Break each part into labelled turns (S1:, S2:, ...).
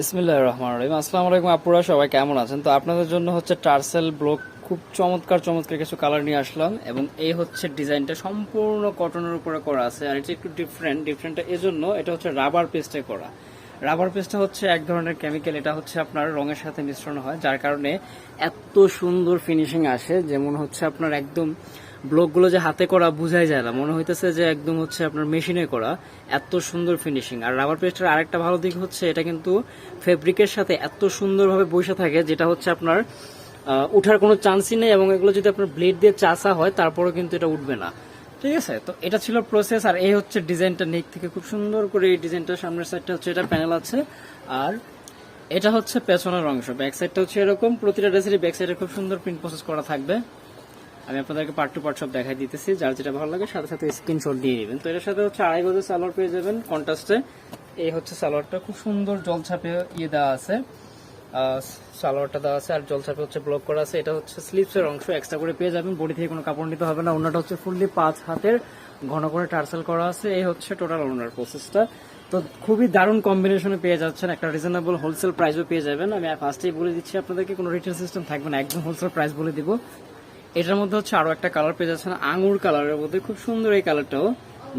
S1: বিসমিল্লাহ রহমান রহিম। আসসালামু আলাইকুম আপুরা, সবাই কেমন আছেন? তো আপনাদের জন্য হচ্ছে টার্সেল ব্লক খুব চমৎকার চমৎকার কিছু কালার নিয়ে আসলাম এবং এই হচ্ছে ডিজাইনটা সম্পূর্ণ কটনের উপরে করা আছে আর এটা একটু ডিফারেন্ট ডিফারেন্টটা এজন্য এটা হচ্ছে রাবার পেস্টে করা। রাবার পেস্টটা হচ্ছে এক ধরনের কেমিক্যাল এটা হচ্ছে আপনার রঙের সাথে মিশ্রণ হয়, যার কারণে এত সুন্দর ফিনিশিং আসে, যেমন হচ্ছে আপনার একদম ব্লকগুলো যে হাতে করা বোঝাই যায় না। মনে হইতেছে যে একদম হচ্ছে আপনার মেশিনে করা। এত সুন্দর ফিনিশিং আর রাবার পেস্টের আরেকটা ভালো দিক হচ্ছে, এটা কিন্তু ফেব্রিকের সাথে এত সুন্দরভাবে বসে থাকে, যেটা হচ্ছে আপনার উঠার কোনো চান্সই নেই এবং এগুলো যদি আপনার ব্লেড দিয়ে চাষা হয়, তারপরেও কিন্তু এটা উঠবে না। ঠিক আছে? তো এটা ছিল প্রসেস আর এই হচ্ছে ডিজাইনটা নেক থেকে খুব সুন্দর করে এই ডিজাইনটা সামনের সাইডটা হচ্ছে এটা প্যানেল আছে। আর এটা হচ্ছে পেছনের অংশ। ব্যাক সাইডটা হচ্ছে এরকম। প্রতিটা ড্রেসেরই ব্যাক সাইডে খুব সুন্দর প্রিন্ট প্রসেস করা থাকবে। আমি আপনাদেরকে পার্ট টু পার্ট সব দেখাই দিতেছি। যার যেটা ভালো লাগে, সাথে সাথে স্ক্রিনশট দিয়ে দিবেন। তো এটার সাথে হচ্ছে আড়াই গজের সালোয়ার পেয়ে যাবেন। কন্ট্রাস্টে এই হচ্ছে সালোয়ারটা। খুব সুন্দর জল ছাপে ইয়ে দেওয়া আছে। সালোয়ারটা দেওয়া আছে আর জল ছাপে হচ্ছে ব্লক করা আছে। এটা হচ্ছে স্লিপসের অংশ এক্সট্রা করে পেয়ে যাবেন। বডি থেকে কোনো কাপড় নিতে হবে না। অন্যটা হচ্ছে ফুললি পাঁচ হাতের ঘন করে টার্সেল করা আছে। এই হচ্ছে টোটাল ওনার প্রসেসটা তো খুবই দারুণ কম্বিনেশনে পেয়ে যাচ্ছেন। একটা রিজনেবল হোলসেল প্রাইসও পেয়ে যাবেন। আমি ফার্স্টেই বলে দিচ্ছি আপনাদেরকে, কোনো রিটেল সিস্টেম থাকবে না। একদম হোলসেল প্রাইস বলে দিব। এটার মধ্যে হচ্ছে আরও একটা কালার পেয়ে যাচ্ছেন আঙুর কালারের মধ্যে। খুব সুন্দর এই কালারটাও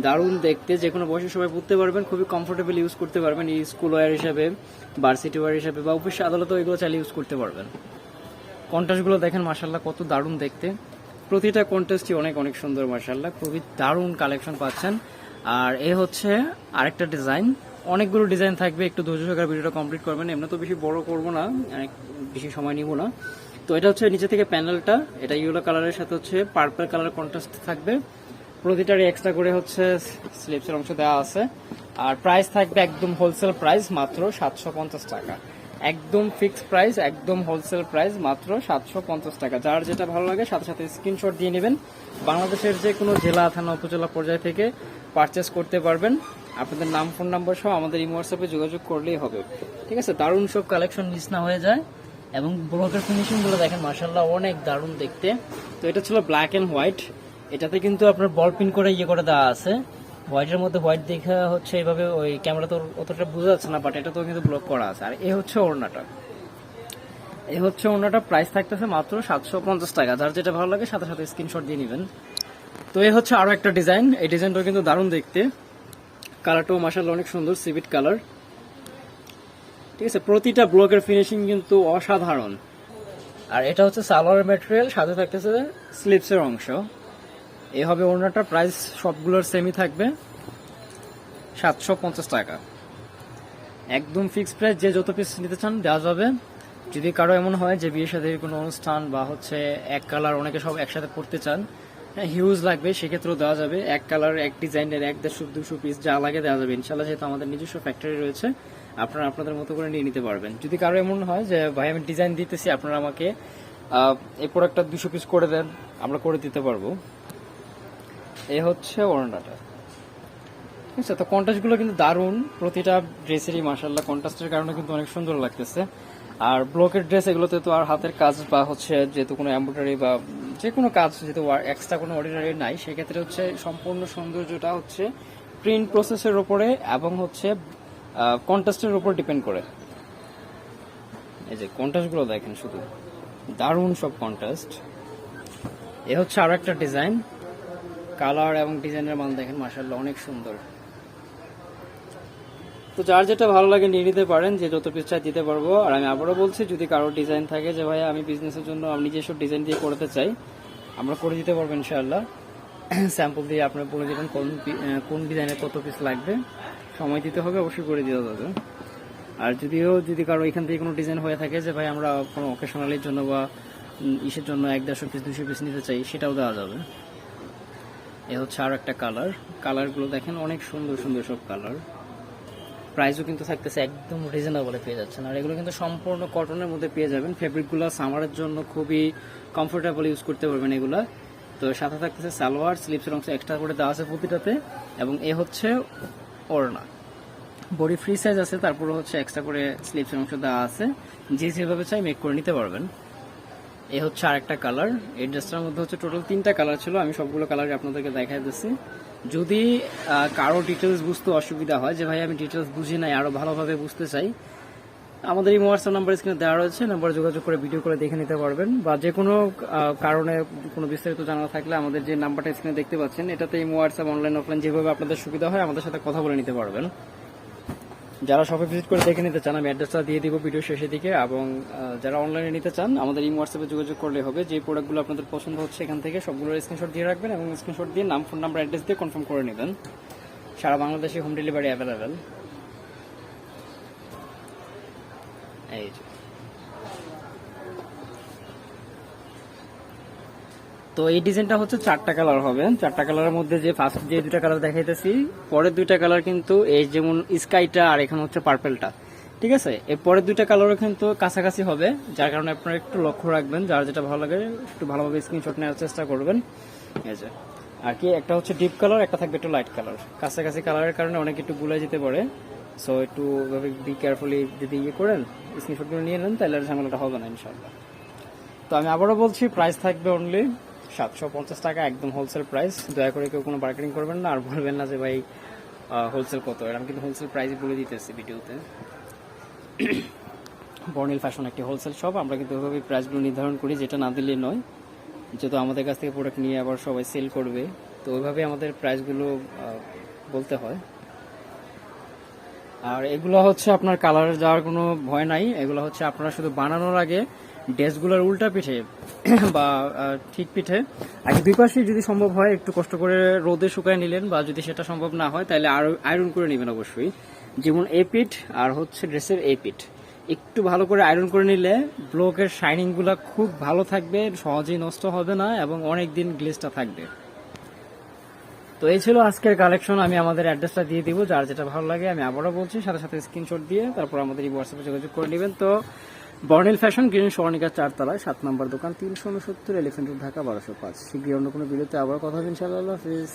S1: দারুণ দেখতে, যে কোনো বয়সে সবাই পড়তে পারবেন, খুবই কমফোর্টেবল ইউজ করতে পারবেন স্কুল ওয়ার হিসাবে ভার্সিটি ওয়ার হিসাবে বা অফিস আদালতেও এগুলো চাইলে ইউজ করতে পারবেন। কন্ট্রাস্টগুলো দেখেন মাসাল্লাহ কত দারুণ দেখতে। প্রতিটা কন্টেস্টই অনেক অনেক সুন্দর মাসাল্লাহ খুবই দারুণ কালেকশন পাচ্ছেন। আর এ হচ্ছে আরেকটা ডিজাইন অনেকগুলো ডিজাইন থাকবে, একটু ধৈর্য সহকারে ভিডিওটা কমপ্লিট করবেন। এমনি তো বেশি বড় করব না, অনেক বেশি সময় নিব না। তো এটা হচ্ছে নিচে থেকে প্যানেলটা, এটা ইয়েলো কালারের, সাথে হচ্ছে পার্পল কালার কন্ট্রাস্ট থাকবে। প্রতিটারই এক্সট্রা করে হচ্ছে স্লিপসের অংশ দেওয়া আছে। আর প্রাইস থাকবে একদম হোলসেল প্রাইস মাত্র সাতশো পঞ্চাশ টাকা। একদম ফিক্সড প্রাইস একদম হোলসেল প্রাইস মাত্র সাতশো পঞ্চাশ টাকা। যার যেটা ভালো লাগে, সাথে সাথে স্ক্রিনশট দিয়ে নেবেন। বাংলাদেশের যে কোনো জেলা, থানা, উপজেলা পর্যায় থেকে পারচেস করতে পারবেন। আপনাদের নাম ফোন নাম্বার সহ আমাদের ইমো হোয়াটসঅ্যাপে যোগাযোগ করলেই হবে। ঠিক আছে? দারুণ সব কালেকশন মিস না হয়ে যায়। এবং ব্লকের ফিনিশিংগুলো দেখেন মার্শাল্লাহ অনেক দারুণ দেখতে। তো এটা ছিল ব্ল্যাক এন্ড হোয়াইট এটাতে কিন্তু আপনার বল পিন করে ইয়ে করে দেওয়া আছে। হোয়াইটের মধ্যে হোয়াইট দেখা হচ্ছে এইভাবে ওই ক্যামেরা তো অতটা বোঝা যাচ্ছে না বাট এটা তো কিন্তু ব্লক করা আছে। আর এ হচ্ছে ওড়নাটা। এ হচ্ছে ওড়নাটা। প্রাইস থাকতেছে মাত্র সাতশো পঞ্চাশ টাকা। যার যেটা ভালো লাগে সাথে সাথে স্ক্রিনশট দিয়ে নেবেন। তো এ হচ্ছে আরও একটা ডিজাইন এই ডিজাইনটাও কিন্তু দারুণ দেখতে। কালারটাও মাসাল্লাহ অনেক সুন্দর সিভিট কালার ঠিক আছে, প্রতিটা ব্লকের ফিনিশিং কিন্তু অসাধারণ। আর এটা হচ্ছে সালোয়ার ম্যাটেরিয়াল সাথে থাকতেছে স্লিপসের অংশ। এই হবে ওড়নাটা প্রাইস সবগুলোর সেমই থাকবে। সাতশো পঞ্চাশ টাকা। একদম ফিক্সড প্রাইস যে যত পিস নিতে চান, দেওয়া যাবে। যদি কারও এমন হয় যে বিয়ের সাথে কোনো অনুষ্ঠান বা হচ্ছে এক কালার অনেকে সব একসাথে পড়তে চান হ্যাঁ হিউজ লাগবে, সেক্ষেত্রেও দেওয়া যাবে। এক কালার এক ডিজাইনের এক দেড়শো, দুশো পিস যা লাগে দেওয়া যাবে। ইনশাল্লাহ যেহেতু আমাদের নিজস্ব ফ্যাক্টরি রয়েছে আপনারা আপনাদের মতো করে নিয়ে নিতে পারবেন। যদি কারও এমন হয় যে, ভাই, আমি ডিজাইন দিতেছি, আপনারা আমাকে এই প্রোডাক্টটা দুশো পিস করে দেন, আমরা করে দিতে পারব। এ হচ্ছে ওড়নাটা। ঠিক আছে, তো কন্ট্রাস্টগুলো কিন্তু দারুণ। প্রতিটা ড্রেসেরই মাসাল্লাহ কন্ট্রাস্টের কারণে কিন্তু অনেক সুন্দর লাগতেছে। আর ব্লকের ড্রেস এগুলোতে তো আর হাতের কাজ বা হচ্ছে যেহেতু কোনো এম্ব্রয়ডারি বা যে কোনো কাজ, যেহেতু এক্সট্রা কোনো অর্ডিনারি নাই, সেক্ষেত্রে হচ্ছে সম্পূর্ণ সৌন্দর্যটা হচ্ছে প্রিন্ট প্রসেসের ওপরে এবং হচ্ছে কন্ট্রাস্টের উপর ডিপেন্ড করে। এই যে কন্ট্রাস্টগুলো দেখেন শুধু। দারুণ সব কন্ট্রাস্ট এ হচ্ছে আরও একটা ডিজাইন কালার এবং ডিজাইনের মান দেখেন মার্শাল্লাহ অনেক সুন্দর। তো যার যেটা ভালো লাগে নিয়ে নিতে পারেন, যে যত পিস চাই দিতে পারব। আর আমি আবারও বলছি, যদি কারও ডিজাইন থাকে যে ভাই আমি বিজনেসের জন্য, আমি নিজস্ব ডিজাইন দিয়ে করতে চাই, আমরা করে দিতে পারব ইনশাআল্লাহ। স্যাম্পল দিয়ে আপনি বলে দেবেন কোন কোন ডিজাইনের কত পিস লাগবে। সময় দিতে হবে, অবশ্যই করে দিতে হবে আর যদিও, যদি কারও এখান থেকে কোনো ডিজাইন হয়ে থাকে যে ভাই আমরা কোনো অকেশনালির জন্য বা ইসের জন্য এক দেড়শো পিস দুশো পিস নিতে চাই, সেটাও দেওয়া যাবে। এ হচ্ছে আর একটা কালার কালারগুলো দেখেন, অনেক সুন্দর সুন্দর সব কালার প্রাইসও কিন্তু থাকতেছে একদম রিজনেবলে পেয়ে যাচ্ছেন। আর এগুলো কিন্তু সম্পূর্ণ কটনের মধ্যে পেয়ে যাবেন। ফেব্রিকগুলো সামারের জন্য খুবই কমফোর্টেবল ইউজ করতে পারবেন এগুলো। তো সাথে থাকতেছে সালোয়ার স্লিপসের অংশ এক্সট্রা করে দেওয়া আছে প্রতিটাতে। এবং এ হচ্ছে ওড়না বডি ফ্রি সাইজ আছে, তারপরে হচ্ছে এক্সট্রা করে স্লিপসের অংশ দেওয়া আছে। যে যেভাবে চাই মেক করে নিতে পারবেন। এ হচ্ছে আরেকটা কালার এই ড্রেসটার মধ্যে হচ্ছে টোটাল তিনটা কালার ছিল, আমি সবগুলো কালারই আপনাদেরকে দেখাই দিচ্ছি। যদি কারও ডিটেলস বুঝতে অসুবিধা হয়, যে ভাই আমি ডিটেলস বুঝি নাই আরও ভালোভাবে বুঝতে চাই আমাদের এই হোয়াটসঅ্যাপ নাম্বার স্ক্রিনে দেওয়া রয়েছে নাম্বারে যোগাযোগ করে ভিডিও করে দেখে নিতে পারবেন। বা যে কোনো কারণে কোনো বিস্তারিত জানা থাকলে আমাদের যে নাম্বারটা স্ক্রিনে দেখতে পাচ্ছেন, এটাতে এই হোয়াটসঅ্যাপ অনলাইন অফলাইন যেভাবে আপনাদের সুবিধা হয়, আমাদের সাথে কথা বলে নিতে পারবেন। যারা শপে ভিজিট করে দেখে নিতে চান, আমি অ্যাড্রেসটা দিয়ে দিব ভিডিও শেষের দিকে। এবং যারা অনলাইনে নিতে চান, আমাদের এই হোয়াটসঅ্যাপে যোগাযোগ করলে হবে। যে প্রোডাক্টগুলো আপনাদের পছন্দ হচ্ছে এখান থেকে সবগুলোর স্ক্রিনশট দিয়ে রাখবেন এবং স্ক্রিনশট দিয়ে নাম ফোন নাম্বার অ্যাড্রেস দিয়ে কনফার্ম করে নেবেন। সারা বাংলাদেশে হোম ডেলিভারি অ্যাভেলেবেল এই যে। তো এই ডিজাইনটা হচ্ছে চারটা কালার হবে। চারটা কালারের মধ্যে যে ফার্স্ট যে দুটা কালার দেখাইতেছি, পরের দুইটা কালার কিন্তু এই যেমন স্কাইটা আর এখানে হচ্ছে পার্পেলটা ঠিক আছে? এর পরের দুইটা কালারও কিন্তু কাছাকাছি হবে, যার কারণে আপনারা একটু লক্ষ্য রাখবেন। যার যেটা ভালো লাগে, একটু ভালোভাবে স্ক্রিনশট নেওয়ার চেষ্টা করবেন। এই যে। আর কি, একটা হচ্ছে ডিপ কালার একটা থাকবে একটু লাইট কালার কাছাকাছি কালারের কারণে অনেক একটু গুলাই যেতে পারে। সো একটু বি কেয়ারফুলি যদি ইয়ে করেন স্ক্রিনশটগুলো নিয়ে নেন, তাহলে ঝামেলাটা হবে না ইনশাল্লাহ তো আমি আবারও বলছি প্রাইস থাকবে অনলি সাতশো পঞ্চাশ টাকা, একদম হোলসেল প্রাইস দয়া করে কেউ কোনো মার্কেটিং করবেন না, আর বলবেন না যে, ভাই হোলসেল কত? এরকম কিন্তু হোলসেল প্রাইস বলে দিতেছি ভিডিওতে। বর্নিল ফ্যাশন একটি হোলসেল শপ আমরা কিন্তু ওইভাবে প্রাইসগুলো নির্ধারণ করি, যেটা না দিলে নয়। যেহেতু আমাদের কাছ থেকে প্রোডাক্ট নিয়ে আবার সবাই সেল করবে, তো ওইভাবে আমাদের প্রাইসগুলো বলতে হয়। আর এগুলো হচ্ছে আপনার কালার যাওয়ার কোনো ভয় নাই। এগুলো হচ্ছে আপনারা শুধু বানানোর আগে ড্রেসগুলোর উল্টা পিঠে বা ঠিক পিঠে। আগে দুই পাশে যদি সম্ভব হয়, একটু কষ্ট করে রোদে শুকায় নিলেন বা যদি সেটা সম্ভব না হয়, তাহলে আরও আয়রন করে নেবেন অবশ্যই। যেমন এ পিঠ আর হচ্ছে ড্রেসের এ পিঠ। একটু ভালো করে আয়রন করে নিলে ব্লকের শাইনিংগুলা খুব ভালো থাকবে, সহজেই নষ্ট হবে না এবং অনেক দিন গ্লেসটা থাকবে। তো এই ছিল আজকের কালেকশন আমি আমাদের অ্যাড্রেসটা দিয়ে দিব, যার যেটা ভালো লাগে আমি আবারও বলছি, সাথে সাথে স্ক্রিনশট দিয়ে তারপর আমাদের এই হোয়াটসঅ্যাপে যোগাযোগ করে নেবেন। তো বর্নিল ফ্যাশন গ্রিন স্বর্ণিকার চারতলায়, সাত নম্বর দোকান, তিনশো উনসত্তর এলিফেন্ট রোড ঢাকা, বারোশো পাঁচ। শীঘ্রই অন্য কোনো ভিডিওতে আবার কথা হবে, ইনশাআল্লাহ। হাফিজ।